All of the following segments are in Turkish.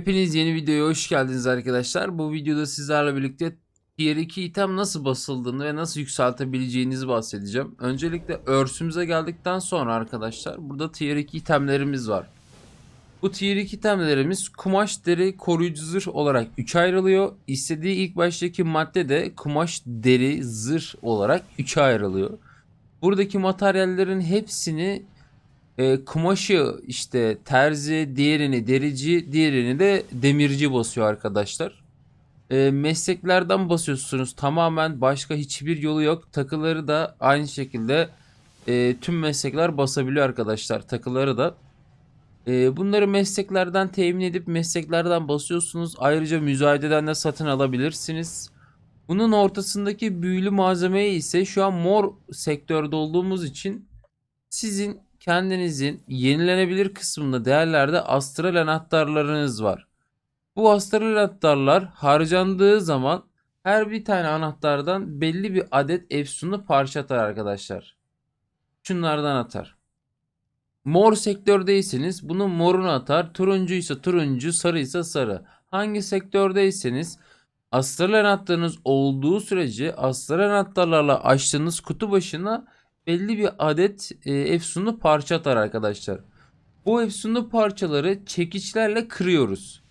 Hepiniz yeni videoya hoş geldiniz arkadaşlar. Bu videoda sizlerle birlikte Tier 2 item nasıl basıldığını ve nasıl yükseltebileceğinizi bahsedeceğim. Öncelikle örsümüze geldikten sonra arkadaşlar burada Tier 2 itemlerimiz var. Bu Tier 2 itemlerimiz kumaş deri koruyucu zırh olarak 3 ayrılıyor. İstediği ilk baştaki madde de kumaş deri zırh olarak 3'e ayrılıyor. Buradaki materyallerin hepsini e, kumaşı işte terzi, diğerini derici, diğerini de demirci basıyor arkadaşlar. E, mesleklerden basıyorsunuz tamamen başka hiçbir yolu yok. Takıları da aynı şekilde e, tüm meslekler basabiliyor arkadaşlar takıları da. E, bunları mesleklerden temin edip mesleklerden basıyorsunuz. Ayrıca müzayededen de satın alabilirsiniz. Bunun ortasındaki büyülü malzemeyi ise şu an mor sektörde olduğumuz için sizin kendinizin yenilenebilir kısmında değerlerde astral anahtarlarınız var. Bu astral anahtarlar harcandığı zaman her bir tane anahtardan belli bir adet efsunlu parça arkadaşlar. Şunlardan atar. Mor sektördeyseniz bunun morunu atar. Turuncuysa turuncu, sarıysa sarı. Hangi sektördeyseniz astral anahtarınız olduğu sürece astral anahtarlarla açtığınız kutu başına belli bir adet e, efsunlu parça atar arkadaşlar. Bu efsunlu parçaları çekiçlerle kırıyoruz.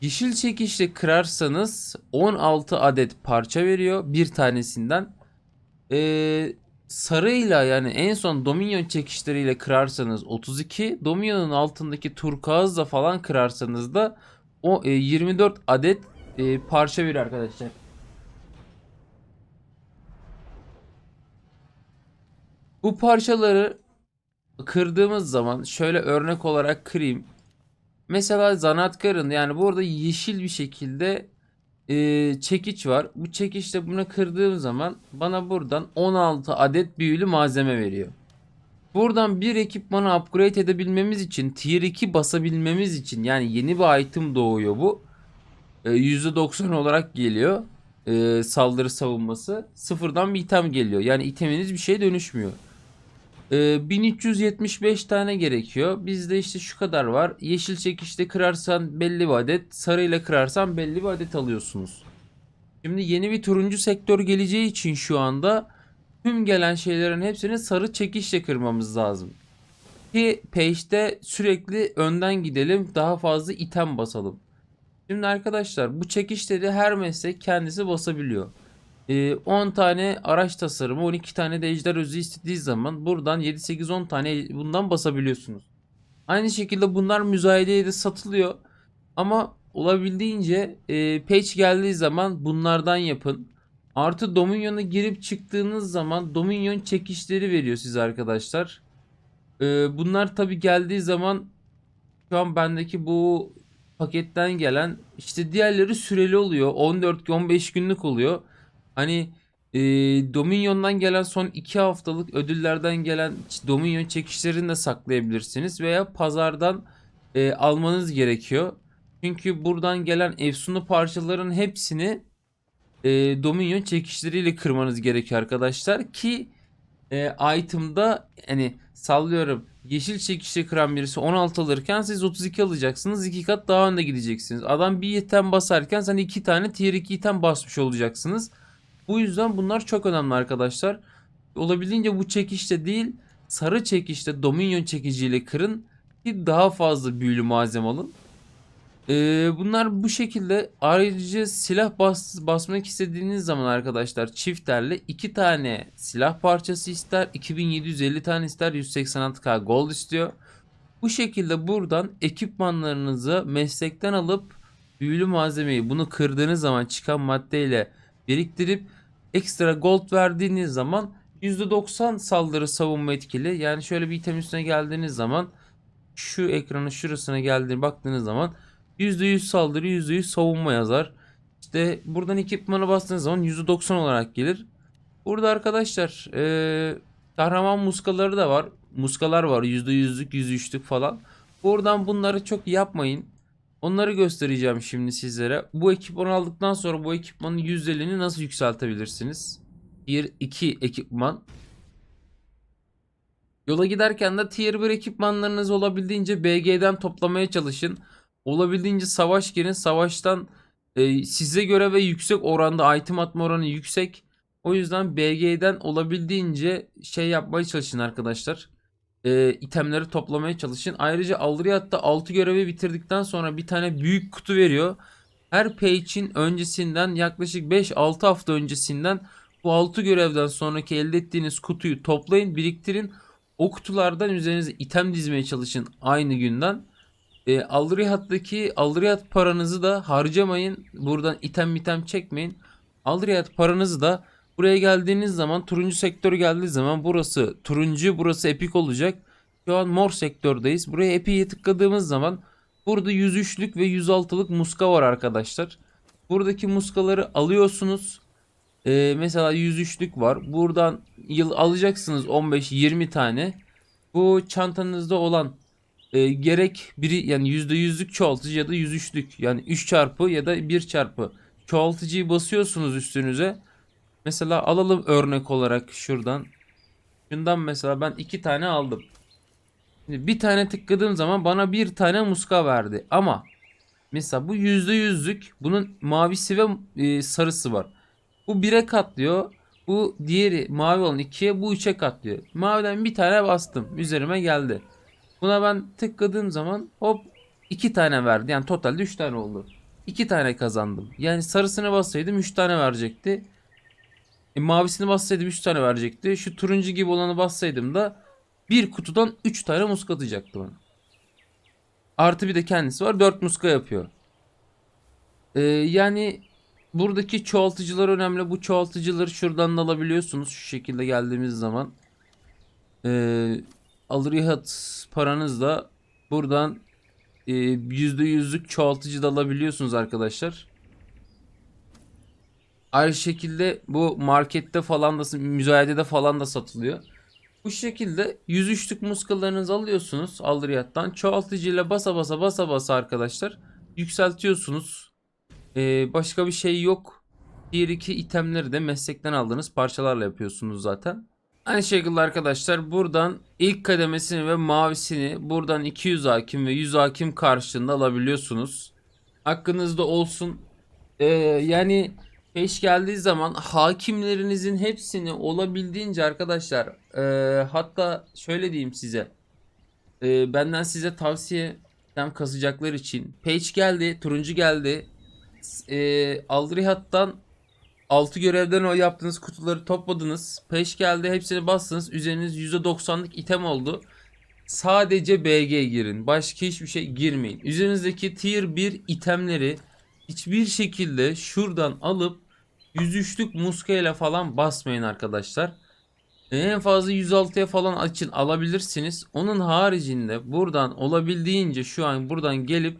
Yeşil çekiçle kırarsanız 16 adet parça veriyor bir tanesinden. Ee, sarıyla yani en son Dominion çekişleriyle kırarsanız 32, Dominion'un altındaki turkuazla falan kırarsanız da o e, 24 adet e, parça veriyor arkadaşlar. Bu parçaları kırdığımız zaman şöyle örnek olarak kırayım. Mesela zanaatkarın yani burada yeşil bir şekilde e, çekiç var. Bu çekiçle bunu kırdığım zaman bana buradan 16 adet büyülü malzeme veriyor. Buradan bir ekipmanı upgrade edebilmemiz için tier 2 basabilmemiz için yani yeni bir item doğuyor bu. E, %90 olarak geliyor. E, saldırı savunması. Sıfırdan bir item geliyor. Yani iteminiz bir şeye dönüşmüyor. Ee, 1375 tane gerekiyor. Bizde işte şu kadar var. Yeşil çekişte kırarsan belli bir adet, sarıyla kırarsan belli bir adet alıyorsunuz. Şimdi yeni bir turuncu sektör geleceği için şu anda tüm gelen şeylerin hepsini sarı çekişle kırmamız lazım. Ki page'de sürekli önden gidelim, daha fazla item basalım. Şimdi arkadaşlar bu çekişleri her meslek kendisi basabiliyor. Ee, 10 tane araç tasarımı 12 tane de ejder özü istediği zaman buradan 7-8-10 tane bundan basabiliyorsunuz. Aynı şekilde bunlar müzayedeye de satılıyor. Ama olabildiğince e, page geldiği zaman bunlardan yapın. Artı Dominion'a girip çıktığınız zaman Dominion çekişleri veriyor size arkadaşlar. Ee, bunlar tabi geldiği zaman şu an bendeki bu paketten gelen işte diğerleri süreli oluyor. 14-15 günlük oluyor. Hani e, Dominion'dan gelen son 2 haftalık ödüllerden gelen Dominion çekişlerini de saklayabilirsiniz veya pazardan e, almanız gerekiyor. Çünkü buradan gelen efsunlu parçaların hepsini e, Dominion çekişleriyle kırmanız gerekiyor arkadaşlar ki e, item'da hani sallıyorum yeşil çekişle kıran birisi 16 alırken siz 32 alacaksınız. 2 kat daha önde gideceksiniz. Adam bir item basarken sen 2 tane tier 2 item basmış olacaksınız. Bu yüzden bunlar çok önemli arkadaşlar. Olabildiğince bu çekişte değil sarı çekişte Dominion çekiciyle kırın ki daha fazla büyülü malzeme alın. Ee, bunlar bu şekilde ayrıca silah bas, basmak istediğiniz zaman arkadaşlar çiftlerle iki tane silah parçası ister 2750 tane ister 186k gold istiyor. Bu şekilde buradan ekipmanlarınızı meslekten alıp büyülü malzemeyi bunu kırdığınız zaman çıkan maddeyle biriktirip ekstra gold verdiğiniz zaman %90 saldırı savunma etkili. Yani şöyle bir item üstüne geldiğiniz zaman şu ekranın şurasına geldiğini baktığınız zaman %100 saldırı %100 savunma yazar. İşte buradan ekipmanı bastığınız zaman %90 olarak gelir. Burada arkadaşlar ee, kahraman muskaları da var. Muskalar var %100'lük %3'lük falan. Buradan bunları çok yapmayın. Onları göstereceğim şimdi sizlere. Bu ekipmanı aldıktan sonra bu ekipmanın %50'ni nasıl yükseltebilirsiniz? 1 2 ekipman. Yola giderken de tier 1 ekipmanlarınız olabildiğince BG'den toplamaya çalışın. olabildiğince savaş girin. Savaştan e, size göre ve yüksek oranda item atma oranı yüksek. O yüzden BG'den olabildiğince şey yapmaya çalışın arkadaşlar. E, itemleri toplamaya çalışın. Ayrıca Aldriat'ta 6 görevi bitirdikten sonra bir tane büyük kutu veriyor. Her page'in öncesinden yaklaşık 5-6 hafta öncesinden bu 6 görevden sonraki elde ettiğiniz kutuyu toplayın, biriktirin. O kutulardan üzerinize item dizmeye çalışın aynı günden. E, Aldriat'taki Aldriat paranızı da harcamayın. Buradan item item çekmeyin. Aldriat paranızı da buraya geldiğiniz zaman turuncu sektör geldiği zaman burası turuncu burası epik olacak. Şu an mor sektördeyiz. Buraya epik'e tıkladığımız zaman burada 103'lük ve 106'lık muska var arkadaşlar. Buradaki muskaları alıyorsunuz. Ee, mesela 103'lük var. Buradan yıl alacaksınız 15-20 tane. Bu çantanızda olan e, gerek biri yani %100'lük çoğaltıcı ya da 103'lük yani 3 çarpı ya da 1 çarpı çoğaltıcıyı basıyorsunuz üstünüze. Mesela alalım örnek olarak şuradan. Şundan mesela ben 2 tane aldım. Şimdi bir tane tıkladığım zaman bana bir tane muska verdi. Ama mesela bu %100'lük bunun mavisi ve e, sarısı var. Bu 1'e katlıyor. Bu diğeri mavi olan 2'ye bu 3'e katlıyor. Maviden bir tane bastım. Üzerime geldi. Buna ben tıkladığım zaman hop 2 tane verdi. Yani totalde 3 tane oldu. 2 tane kazandım. Yani sarısını bassaydım 3 tane verecekti. E, mavisini bassaydım 3 tane verecekti. Şu turuncu gibi olanı bassaydım da bir kutudan 3 tane muska atacaktı bana. Artı bir de kendisi var 4 muska yapıyor. Ee, yani buradaki çoğaltıcılar önemli. Bu çoğaltıcıları şuradan da alabiliyorsunuz. Şu şekilde geldiğimiz zaman. Ee, Alrihat paranızla buradan e, %100'lük çoğaltıcı da alabiliyorsunuz arkadaşlar. Aynı şekilde bu markette falan da müzayedede falan da satılıyor. Bu şekilde 103'lük muskalarınızı alıyorsunuz Aldriyat'tan. Çoğaltıcıyla basa basa basa basa arkadaşlar yükseltiyorsunuz. Ee, başka bir şey yok. Diğer iki itemleri de meslekten aldığınız parçalarla yapıyorsunuz zaten. Aynı şekilde arkadaşlar buradan ilk kademesini ve mavisini buradan 200 hakim ve 100 hakim karşılığında alabiliyorsunuz. Hakkınızda olsun. Ee, yani peş geldiği zaman hakimlerinizin hepsini olabildiğince arkadaşlar ee, hatta şöyle diyeyim size. Ee, benden size tavsiye item kasacaklar için. Page geldi, turuncu geldi. Ee, Aldrihat'tan 6 görevden o yaptığınız kutuları topladınız. Peş geldi hepsini bastınız. Üzeriniz %90'lık item oldu. Sadece BG girin. Başka hiçbir şey girmeyin. Üzerinizdeki tier 1 itemleri hiçbir şekilde şuradan alıp 103'lük muskayla falan basmayın arkadaşlar. En fazla 106'ya falan açın alabilirsiniz. Onun haricinde buradan olabildiğince şu an buradan gelip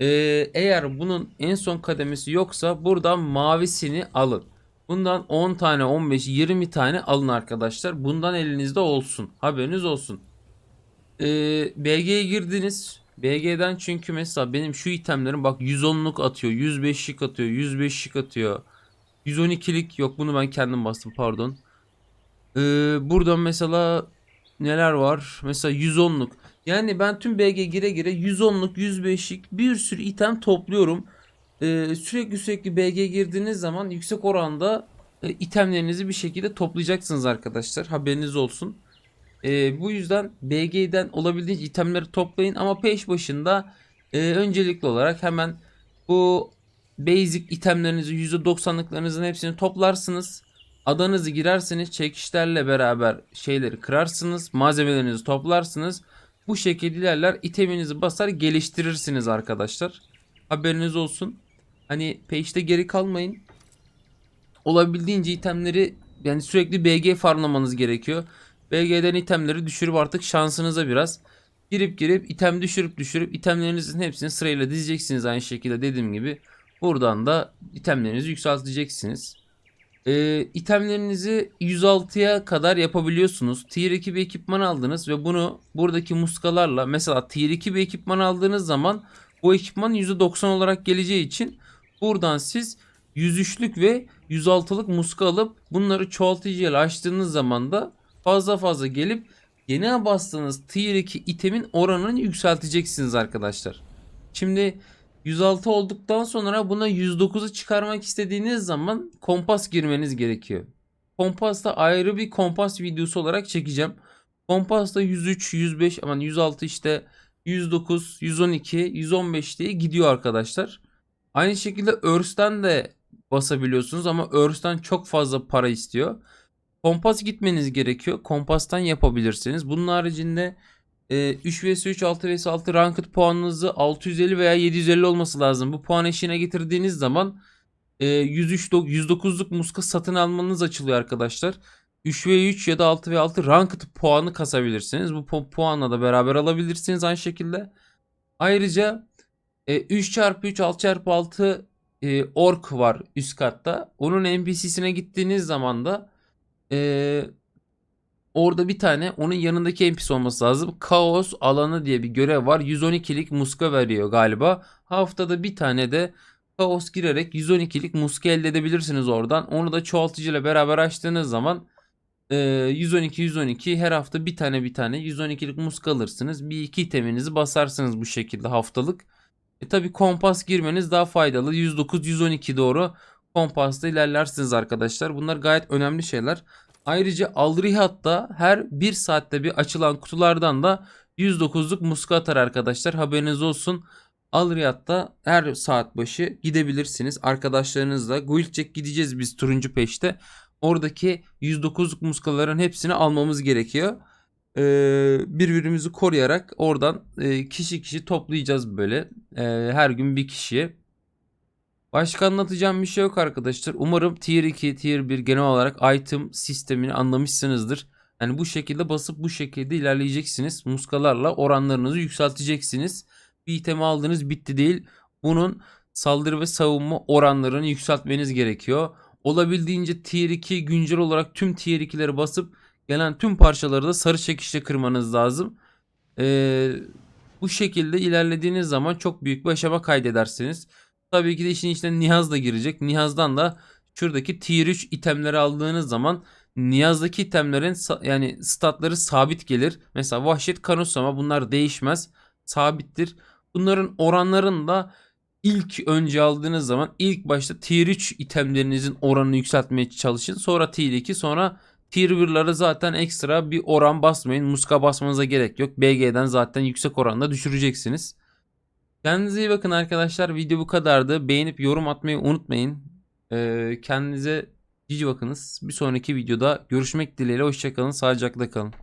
ee, eğer bunun en son kademesi yoksa buradan mavisini alın. Bundan 10 tane 15 20 tane alın arkadaşlar. Bundan elinizde olsun. Haberiniz olsun. Ee, BG'ye girdiniz. BG'den çünkü mesela benim şu itemlerim bak 110'luk atıyor. 105'lik atıyor. 105'lik atıyor. 112'lik yok bunu ben kendim bastım pardon. Ee, buradan mesela neler var? Mesela 110'luk. Yani ben tüm BG gire gire 110'luk 105'lik bir sürü item topluyorum. Ee, sürekli sürekli BG girdiğiniz zaman yüksek oranda e, itemlerinizi bir şekilde toplayacaksınız arkadaşlar. Haberiniz olsun. Ee, bu yüzden BG'den olabildiğince itemleri toplayın ama peş başında e, öncelikli olarak hemen bu basic itemlerinizi %90'lıklarınızın hepsini toplarsınız. Adanızı girerseniz çekişlerle beraber şeyleri kırarsınız. Malzemelerinizi toplarsınız. Bu şekilde ilerler iteminizi basar geliştirirsiniz arkadaşlar. Haberiniz olsun. Hani page'de geri kalmayın. Olabildiğince itemleri yani sürekli BG farmlamanız gerekiyor. BG'den itemleri düşürüp artık şansınıza biraz. Girip girip item düşürüp düşürüp itemlerinizin hepsini sırayla dizeceksiniz aynı şekilde dediğim gibi. Buradan da itemlerinizi yükselteceksiniz. Ee, itemlerinizi 106'ya kadar yapabiliyorsunuz. Tier 2 bir ekipman aldınız ve bunu buradaki muskalarla mesela Tier 2 bir ekipman aldığınız zaman bu ekipman %90 olarak geleceği için buradan siz 103'lük ve 106'lık muska alıp bunları çoğaltıcıyla açtığınız zaman da fazla fazla gelip yeni bastığınız Tier 2 itemin oranını yükselteceksiniz arkadaşlar. Şimdi 106 olduktan sonra buna 109'u çıkarmak istediğiniz zaman kompas girmeniz gerekiyor. Kompasta ayrı bir kompas videosu olarak çekeceğim. Kompasta 103, 105 aman 106 işte 109, 112, 115 diye gidiyor arkadaşlar. Aynı şekilde Earth'ten de basabiliyorsunuz ama Earth'ten çok fazla para istiyor. Kompas gitmeniz gerekiyor. Kompastan yapabilirsiniz. Bunun haricinde e, 3 vs 3, 6 vs 6 ranked puanınızı 650 veya 750 olması lazım. Bu puan eşiğine getirdiğiniz zaman e, 103 do- 109'luk muska satın almanız açılıyor arkadaşlar. 3 ve 3 ya da 6 ve 6 ranked puanı kasabilirsiniz. Bu pu- puanla da beraber alabilirsiniz aynı şekilde. Ayrıca e, 3 çarpı 3 6 çarpı 6 e, ork var üst katta. Onun NPC'sine gittiğiniz zaman da e, orada bir tane onun yanındaki NPC olması lazım. Kaos alanı diye bir görev var. 112'lik muska veriyor galiba. Haftada bir tane de Kaos girerek 112'lik muska elde edebilirsiniz oradan. Onu da çoğaltıcı ile beraber açtığınız zaman e, 112 112 her hafta bir tane bir tane 112'lik muska alırsınız. Bir iki iteminizi basarsınız bu şekilde haftalık. E tabi kompas girmeniz daha faydalı. 109 112 doğru kompasta ilerlersiniz arkadaşlar. Bunlar gayet önemli şeyler. Ayrıca Alrihat'ta her 1 saatte bir açılan kutulardan da 109'luk muska atar arkadaşlar. Haberiniz olsun. Alrihat'ta her saat başı gidebilirsiniz. Arkadaşlarınızla Guildcheck gideceğiz biz turuncu peşte. Oradaki 109'luk muskaların hepsini almamız gerekiyor. Ee, birbirimizi koruyarak oradan e, kişi kişi toplayacağız böyle. Ee, her gün bir kişiye. Başka anlatacağım bir şey yok arkadaşlar. Umarım tier 2, tier 1 genel olarak item sistemini anlamışsınızdır. Yani bu şekilde basıp bu şekilde ilerleyeceksiniz. Muskalarla oranlarınızı yükselteceksiniz. Bir itemi aldınız bitti değil. Bunun saldırı ve savunma oranlarını yükseltmeniz gerekiyor. Olabildiğince tier 2 güncel olarak tüm tier 2'leri basıp gelen tüm parçaları da sarı çekişle kırmanız lazım. Ee, bu şekilde ilerlediğiniz zaman çok büyük bir aşama kaydedersiniz. Tabii ki de işin içine Nihaz da girecek. Nihaz'dan da şuradaki tier 3 itemleri aldığınız zaman Nihaz'daki itemlerin yani statları sabit gelir. Mesela Vahşet Kanusama bunlar değişmez. Sabittir. Bunların oranlarını da ilk önce aldığınız zaman ilk başta tier 3 itemlerinizin oranını yükseltmeye çalışın. Sonra tier 2 sonra tier 1'lara zaten ekstra bir oran basmayın. Muska basmanıza gerek yok. BG'den zaten yüksek oranda düşüreceksiniz. Kendinize iyi bakın arkadaşlar. Video bu kadardı. Beğenip yorum atmayı unutmayın. Ee, kendinize cici bakınız. Bir sonraki videoda görüşmek dileğiyle. Hoşçakalın. Sağlıcakla kalın.